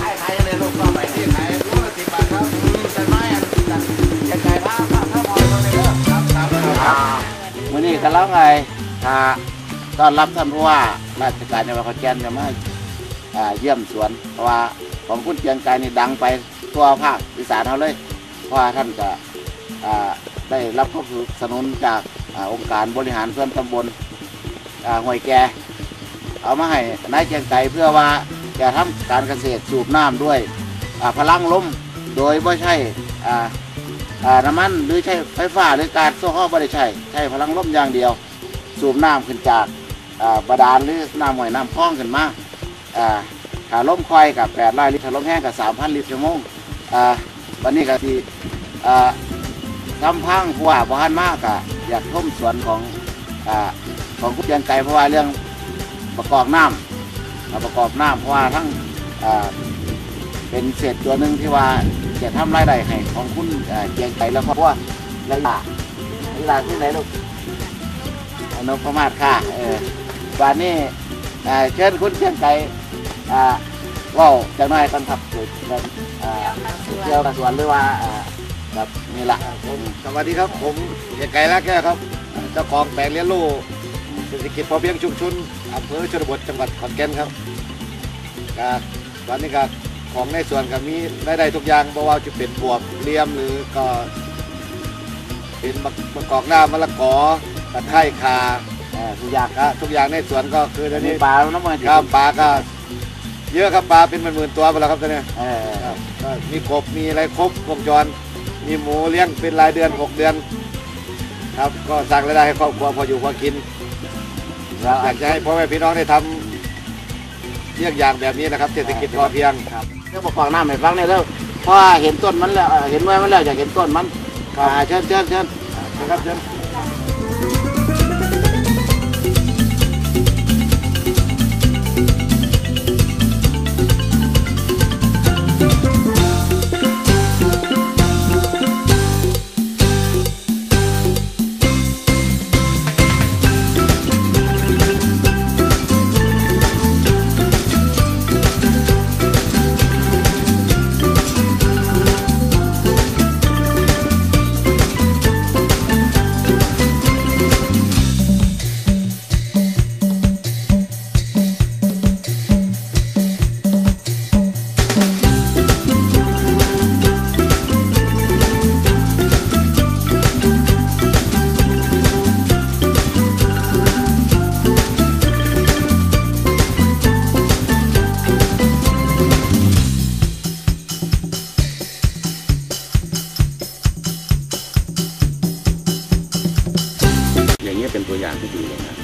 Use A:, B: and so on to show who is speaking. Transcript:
A: ท้ายไทยยั
B: งในโลกต่อไป
A: ที่ไหนรู้สิบาทครับ
B: แต่ไม่จะไก่ผ้าผ้าผ้ามอยมาเลยเด้อ
A: ครับครับครับ
B: มื่อนี้ก็แล้วไงถ้าต้อนรับท่านผู้ว่าราชการจังหวัดขอนแก่นจะมาอ่าเยี่ยมสวน เพราะว่าของคุณเกียงไกรนี่ดังไปทั่วภาคอีสานเขาเลย เพราะว่าท่านก็อ่า ได้รับข้อสนุนจากอาองค์การบริหารส่วนตำบลอ่าห้วยแก เอามาให้นายเกียงไกรเพื่อว่าจะทำการเกษตรสูบน้ำด้วยอ่าพลังลมโดยไม่ใช่อ่าอ่าน้ำมันหรือใช้ไฟฟ้าหรือการโซ่ข้อไม่ได้ใช้ใช้พลังลมอย่างเดียว สูบน้ำขึ้นจากอ่าบาดาลหรือน้ำห้วยน้ำคลองขึ้นมาอ่าถ้าลมควายกับแปดร้อยลิตรถ้าลมแห้งกับสามพันลิตรชั่วโมงอ่าวันนี้ก็ที่อ่า ทำพังผู้ว่าบ้านมากอะอยากท่มสวนของอ่าของคุณยังไกลเพราะว่าเรื่องประกอบน้ำอ่าประกอบน้ำเพราะว่าทั้งอ่าเป็นเศษตัวหนึ่งที่ว่าจะทำรายได้ให้ของคุณเอ่อเกียงไก่แล้วก็ว่าระยะระยะที่ไหนลูกอนพมาศค่ะเออวันนี้เชิญคุณเกียงไก่อ่าเว่าจะน้อยกันครับเกี่ยวกับอ่าเกี่ยวกับสวนหรือว่า อ่าแบบนี่ละ
A: ผมสวัสดีครับผมเกียรติไก่ละแก้วครับเจ้าของแปลงเลี้ยงลูกเศรษฐกิจพอเพียงชุมชนอำเภอชนบทจังหวัดขอนแก่นครับก็ตอนนี้ก็ของในส่วนก็มีได้ได้ทุกอย่างเพราะว่าจะเป็นบวบเลียมหรือก็ เป็นมะมะกอกหน้ามะละกอตะไคร้คา
B: เอ่อทุกอย่าง
A: ก็ทุกอย่างในสวนก็คือต
B: อั
A: อนน
B: นี้
A: นี้
B: ปลาน้ำมัน
A: ครับปลาก็เยอะครับปลาเป็นหมื่นๆตัวไปแล้วครับตอนนี้
B: เออ
A: ครับก็มีกบมีอะไรครบวงจร มีหมูเลี้ยงเป็นรายเดือนหกเดือน ครับก็สร้างรายได้ให้ครอบครัวพออยู่พอกิน
B: แล้ว
A: อยากจะให้พ่อแม่พี่น้องได้ทำเรื่องอย่างแบบนี้นะครับ เศรษฐกิจพอเพียง
B: ครับเรื่องประกอบน้ำให้ฟังเนี่ยแล้วเพราะว่าเห็นต้นมันแล้วเอ่อเห็นไว้มันแล้วอยากเห็นต้นมันอ่าเชิญเชิญเชิญ
A: นะครับเชิญ
C: เป็นตัวอย่างที่ดีเลยนะ